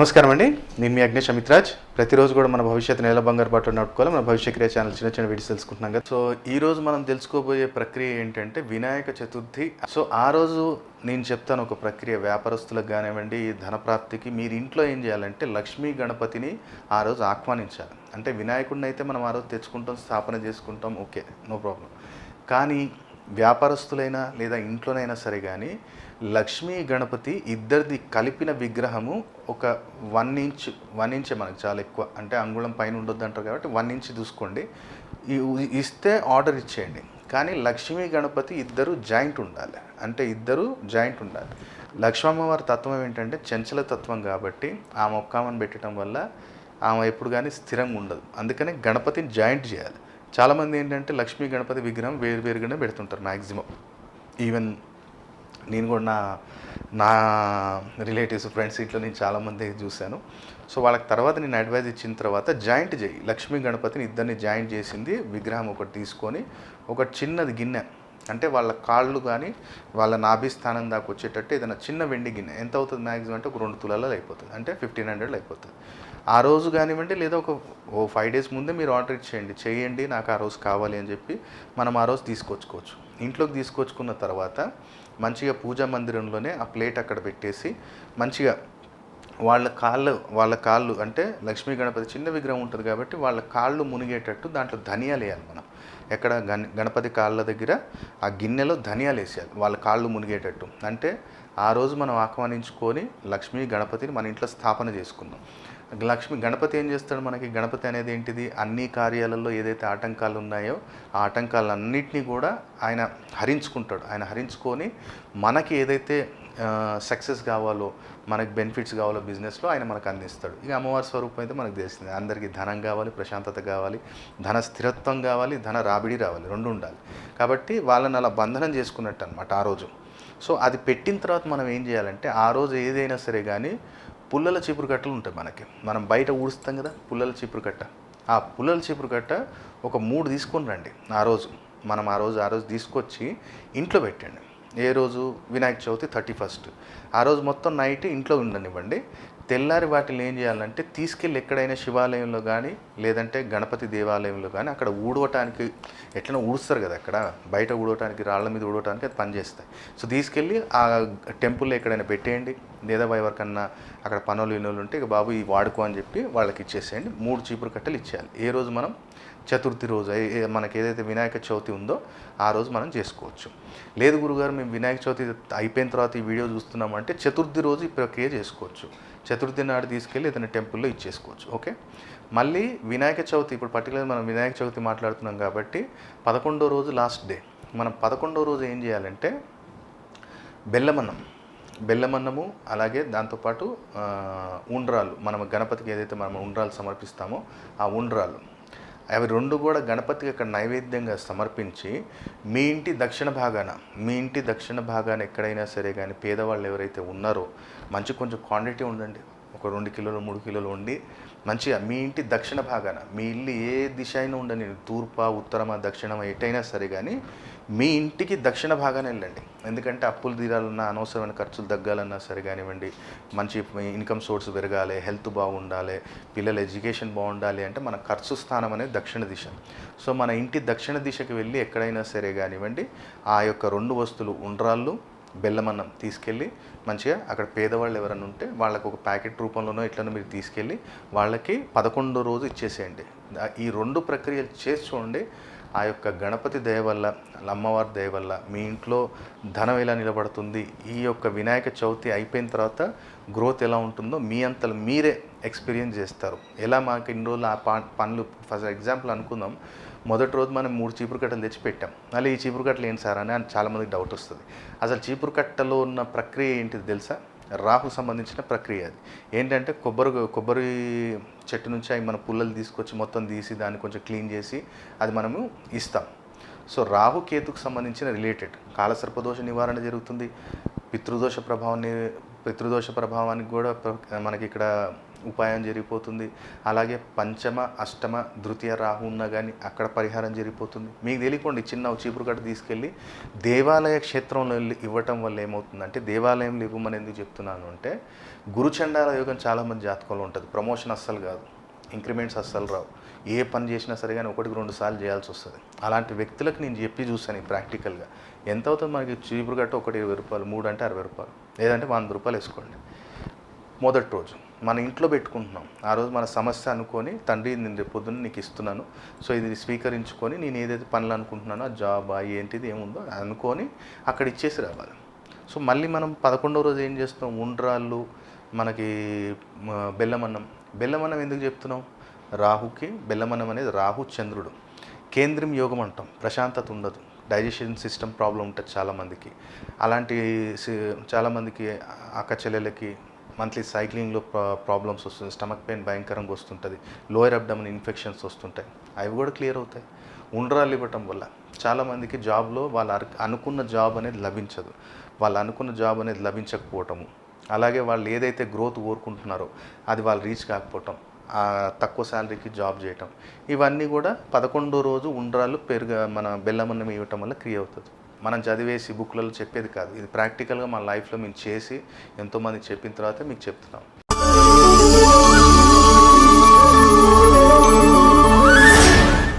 నమస్కారం అండి నేను మీ అగ్నేష్ అమిత్రాజ్. ప్రతిరోజు కూడా మన భవిష్యత్తు నేల బంగారు బాటలో నడుపుకోవాలి. మన భవిష్య క్రియ ఛానల్ చిన్న చిన్న వీడియోస్ తెలుసుకుంటున్నాం కదా. సో ఈ రోజు మనం తెలుసుకోబోయే ప్రక్రియ ఏంటంటే వినాయక చతుర్థి. సో ఆ రోజు నేను చెప్తాను ఒక ప్రక్రియ వ్యాపారస్తులకు కానివ్వండి ధనప్రాప్తికి. మీరు ఇంట్లో ఏం చేయాలంటే లక్ష్మీ గణపతిని ఆ రోజు ఆహ్వానించాలి. అంటే వినాయకుడిని అయితే మనం ఆ రోజు తెచ్చుకుంటాం స్థాపన చేసుకుంటాం. Okay no problem. కానీ వ్యాపారస్తులైనా లేదా ఇంట్లోనైనా సరే కానీ లక్ష్మీ గణపతి ఇద్దరిది కలిపిన విగ్రహము ఒక వన్ ఇంచ్ వన్ ఇంచే మనకు చాలా ఎక్కువ. అంటే అంగుళం పైన ఉండొద్దు అంటారు కాబట్టి వన్ ఇంచ్ చూసుకోండి. ఇస్తే ఆర్డర్ ఇచ్చేయండి. కానీ లక్ష్మీ గణపతి ఇద్దరు జాయింట్ ఉండాలి. అంటే ఇద్దరు జాయింట్ ఉండాలి. లక్ష్మమ్మవారి తత్వం ఏంటంటే చెంచల తత్వం కాబట్టి ఆమె ఒక్కామని పెట్టడం వల్ల ఆమె ఎప్పుడు కానీ స్థిరంగా ఉండదు. అందుకనే గణపతిని జాయింట్ చేయాలి. చాలామంది ఏంటంటే లక్ష్మీ గణపతి విగ్రహం వేరు వేరుగానే పెడుతుంటారు మ్యాక్సిమం ఈవెన్ నేను కూడా నా నా రిలేటివ్స్ ఫ్రెండ్స్ ఇంట్లో నేను చాలామంది చూశాను. సో వాళ్ళకి తర్వాత నేను అడ్వైజ్ ఇచ్చిన తర్వాత జాయింట్ చేయి. లక్ష్మీ గణపతిని ఇద్దరిని జాయింట్ చేసింది విగ్రహం ఒకటి తీసుకొని ఒక చిన్నది గిన్నె. అంటే వాళ్ళ కాళ్ళు కానీ వాళ్ళ నాభిస్థానం దాకా వచ్చేటట్టు ఏదైనా చిన్న వెండి గిన్నె ఎంత అవుతుంది మ్యాక్సిమం అంటే ఒక రెండు తులాలలో అయిపోతుంది. అంటే ఫిఫ్టీన్ హండ్రెడ్లో అయిపోతుంది. ఆ రోజు కానివ్వండి లేదా ఒక ఓ ఫైవ్ డేస్ ముందే మీరు ఆర్డర్ ఇచ్చేయండి. చేయండి నాకు ఆ రోజు కావాలి అని చెప్పి మనం ఆ రోజు తీసుకొచ్చుకోవచ్చు. ఇంట్లోకి తీసుకొచ్చుకున్న తర్వాత మంచిగా పూజా మందిరంలోనే ఆ ప్లేట్ అక్కడ పెట్టేసి మంచిగా వాళ్ళ కాళ్ళు వాళ్ళ కాళ్ళు అంటే లక్ష్మీ గణపతి చిన్న విగ్రహం ఉంటుంది కాబట్టి వాళ్ళ కాళ్ళు మునిగేటట్టు దాంట్లో ధనియాలు వేయాలి మనం. ఎక్కడ గణ గణపతి కాళ్ళ దగ్గర ఆ గిన్నెలో ధనియాలు వేసేయాలి. వాళ్ళ కాళ్ళు మునిగేటట్టు. అంటే ఆ రోజు మనం ఆహ్వానించుకొని లక్ష్మీ గణపతిని మన ఇంట్లో స్థాపన చేసుకుందాం. లక్ష్మి గణపతి ఏం చేస్తాడు మనకి? గణపతి అనేది ఏంటిది? అన్ని కార్యాలలో ఏదైతే ఆటంకాలు ఉన్నాయో ఆ ఆటంకాలన్నింటినీ కూడా ఆయన హరించుకుంటాడు. ఆయన హరించుకొని మనకి ఏదైతే సక్సెస్ కావాలో మనకి బెనిఫిట్స్ కావాలో బిజినెస్లో ఆయన మనకు అందిస్తాడు. ఇక అమ్మవారి స్వరూపం అయితే మనకు తెలిసింది అందరికీ ధనం కావాలి ప్రశాంతత కావాలి ధన స్థిరత్వం కావాలి ధన రాబడి రావాలి. రెండు ఉండాలి. కాబట్టి వాళ్ళని అలా బంధనం చేసుకున్నట్టు అనమాట ఆ రోజు. సో అది పెట్టిన తర్వాత మనం ఏం చేయాలంటే ఆ రోజు ఏదైనా సరే కానీ పుల్లల చీపురు కట్టలు ఉంటాయి మనకి. మనం బయట ఊడుస్తాం కదా పుల్లల చీపురు కట్ట. ఆ పుల్లల చీపురు కట్ట ఒక మూడు తీసుకొని రండి. ఆ రోజు మనం ఆ రోజు ఆ రోజు తీసుకొచ్చి ఇంట్లో పెట్టండి. ఏ రోజు? Vinayaka Chavithi thirty first. ఆ రోజు మొత్తం నైట్ ఇంట్లో ఉండనివ్వండి. తెల్లారి వాటిని ఏం చేయాలంటే తీసుకెళ్ళి ఎక్కడైనా శివాలయంలో కానీ లేదంటే గణపతి దేవాలయంలో కానీ అక్కడ ఊడవటానికి ఎట్లైనా ఊడుస్తారు కదా అక్కడ బయట ఊడవటానికి రాళ్ళ మీద ఊడవటానికి అది పనిచేస్తాయి. సో తీసుకెళ్ళి ఆ టెంపుల్లో ఎక్కడైనా పెట్టేయండి. లేదా ఎవరికన్నా అక్కడ పనులు వినోళ్ళు ఉంటే ఇక బాబు ఈ వాడుకో అని చెప్పి వాళ్ళకి ఇచ్చేసేయండి. మూడు చీపురు కట్టలు ఇచ్చేయాలి. ఏ రోజు మనం చతుర్థి రోజు మనకి ఏదైతే వినాయక చవితి ఉందో ఆ రోజు మనం చేసుకోవచ్చు. లేదు గురుగారు మేము వినాయక చవితి అయిపోయిన తర్వాత ఈ వీడియో చూస్తున్నామంటే చతుర్థి రోజు ఈ ప్రక్రియ చేసుకోవచ్చు. చతుర్థి నాడు తీసుకెళ్ళి ఏదైనా టెంపుల్లో ఇచ్చేసుకోవచ్చు. ఓకే? మళ్ళీ వినాయక చవితి ఇప్పుడు పర్టికులర్ మనం వినాయక చవితి మాట్లాడుతున్నాం కాబట్టి పదకొండో రోజు లాస్ట్ డే. మనం పదకొండో రోజు ఏం చేయాలంటే బెల్లమన్నం బెల్లమన్నము అలాగే దాంతోపాటు ఉండ్రాలు మనం గణపతికి ఏదైతే మనం ఉండ్రాలు సమర్పిస్తామో ఆ ఉండ్రాలు అవి రెండు కూడా గణపతికి అక్కడ నైవేద్యంగా సమర్పించి మీ ఇంటి దక్షిణ భాగాన మీ ఇంటి దక్షిణ భాగాన ఎక్కడైనా సరే కానీ పేదవాళ్ళు ఎవరైతే ఉన్నారో మంచి కొంచెం క్వాంటిటీ ఉండండి. ఒక రెండు కిలోలు మూడు కిలోలు ఉండి మంచిగా మీ ఇంటి దక్షిణ భాగాన మీ ఇల్లు ఏ దిశ అయినా ఉండని తూర్పా ఉత్తరమా దక్షిణమా ఎటైనా సరే కానీ మీ ఇంటికి దక్షిణ భాగాన వెళ్ళండి. ఎందుకంటే అప్పులు తీరాలన్నా అనవసరమైన ఖర్చులు తగ్గాలన్నా సరే కానివ్వండి మంచి ఇన్కమ్ సోర్స్ పెరగాలి హెల్త్ బాగుండాలి పిల్లల ఎడ్యుకేషన్ బాగుండాలి అంటే మన ఖర్చు స్థానం అనేది దక్షిణ దిశ. సో మన ఇంటి దక్షిణ దిశకి వెళ్ళి ఎక్కడైనా సరే కానివ్వండి ఆ యొక్క రెండు వస్తువులు ఉండ్రాళ్ళు బెల్లమన్నం తీసుకెళ్ళి మంచిగా అక్కడ పేదవాళ్ళు ఎవరైనా ఉంటే వాళ్ళకు ఒక ప్యాకెట్ రూపంలోనో ఇట్లనో మీరు తీసుకెళ్ళి వాళ్ళకి పదకొండో రోజు ఇచ్చేసేయండి. ఈ రెండు ప్రక్రియలు చేసి చూడండి ఆ యొక్క గణపతి దయ వల్ల అమ్మవారి దయ వల్ల మీ ఇంట్లో ధనం ఎలా నిలబడుతుంది ఈ యొక్క వినాయక చవితి అయిపోయిన తర్వాత గ్రోత్ ఎలా ఉంటుందో మీ అంతలో మీరే ఎక్స్పీరియన్స్ చేస్తారు. ఎలా మాకు ఇన్ని రోజులు ఆ పనులు ఫర్ ఎగ్జాంపుల్ అనుకుందాం మొదటి రోజు మనం మూడు చీపురు కట్టలు తెచ్చి పెట్టాం. మళ్ళీ ఈ చీపురు కట్టలు ఏంటి సార్ అని చాలామందికి డౌట్ వస్తుంది. అసలు చీపురు కట్టలో ఉన్న ప్రక్రియ ఏంటిది తెలుసా? రాహు సంబంధించిన ప్రక్రియ అది. ఏంటంటే కొబ్బరి కొబ్బరి చెట్టు నుంచి అవి మన పుల్లలు తీసుకొచ్చి మొత్తం తీసి దాన్ని కొంచెం క్లీన్ చేసి అది మనము ఇస్తాం. సో రాహు కేతుకు సంబంధించిన రిలేటెడ్ కాలసర్పదోష నివారణ జరుగుతుంది. పితృదోష ప్రభావాన్ని పితృదోష ప్రభావానికి కూడా ప్ర- మనకి ఇక్కడ ఉపాయం జరిగిపోతుంది. అలాగే పంచమ అష్టమ ద్వితీయ రాహు ఉన్నా కానీ అక్కడ పరిహారం జరిగిపోతుంది. మీకు తెలియకుండా చిన్న చీపురు కట్ట తీసుకెళ్ళి దేవాలయ క్షేత్రంలో వెళ్ళి ఇవ్వటం వల్ల ఏమవుతుందంటే దేవాలయంలో ఇవ్వమని ఎందుకు చెప్తున్నాను అంటే గురుచండాల యోగం చాలామంది జాతకంలో ఉంటుంది. ప్రమోషన్ అస్సలు కాదు. ఇంక్రిమెంట్స్ అస్సలు రావు. ఏ పని చేసినా సరే కానీ ఒకటికి రెండు సార్లు చేయాల్సి వస్తుంది. అలాంటి వ్యక్తులకు నేను చెప్పి చూసాను ప్రాక్టికల్గా. ఎంత అవుతుంది మనకి చీపురు కట్ట ఒకటి ఇరవై రూపాయలు మూడు అంటే అరవై రూపాయలు. లేదంటే వంద రూపాయలు వేసుకోండి. మొదటి రోజు. మన ఇంట్లో పెట్టుకుంటున్నాం. ఆ రోజు మన సమస్య అనుకొని తండ్రి నేను రేపు పొద్దున్న నీకు ఇస్తున్నాను. సో ఇది స్వీకరించుకొని నేను ఏదైతే పనులు అనుకుంటున్నానో జాబ్ ఆ ఏంటిది ఏముందో అనుకొని అక్కడ ఇచ్చేసి రావాలి. సో మళ్ళీ మనం పదకొండవ రోజు ఏం చేస్తాం ఉండ్రాళ్ళు మనకి బెల్లమన్నం. బెల్లమన్నం ఎందుకు చెప్తున్నాం? రాహుకి బెల్లమన్నం అనేది రాహు చంద్రుడు. కేంద్రం యోగం అంటాం. ప్రశాంతత ఉండదు. డైజెషన్ సిస్టమ్ ప్రాబ్లం ఉంటుంది చాలామందికి. అలాంటి చాలామందికి అక్క చెల్లెలకి మంత్లీ సైక్లింగ్లో ప్రాబ్లమ్స్ వస్తుంది స్టమక్ పెయిన్ భయంకరంగా వస్తుంటుంది లోయర్ అబ్డమన్ ఇన్ఫెక్షన్స్ వస్తుంటాయి అవి కూడా క్లియర్ అవుతాయి. ఉండరాలు ఇవ్వటం వల్ల చాలామందికి జాబ్లో వాళ్ళు అనుకున్న జాబ్ అనేది లభించదు. వాళ్ళు అనుకున్న జాబ్ అనేది లభించకపోవటము. అలాగే వాళ్ళు ఏదైతే గ్రోత్ కోరుకుంటున్నారో అది వాళ్ళు రీచ్ కాకపోవటం తక్కువ శాలరీకి జాబ్ చేయటం ఇవన్నీ కూడా పదకొండో రోజు ఉండ్రాలు పెరుగు మన బెల్లమన్నం ఇవ్వటం వల్ల క్రియ అవుతుంది. మనం చదివేసి బుక్లలో చెప్పేది కాదు. ఇది ప్రాక్టికల్గా మన లైఫ్లో మేము చేసి ఎంతోమంది చెప్పిన తర్వాత మీకు చెప్తున్నాం.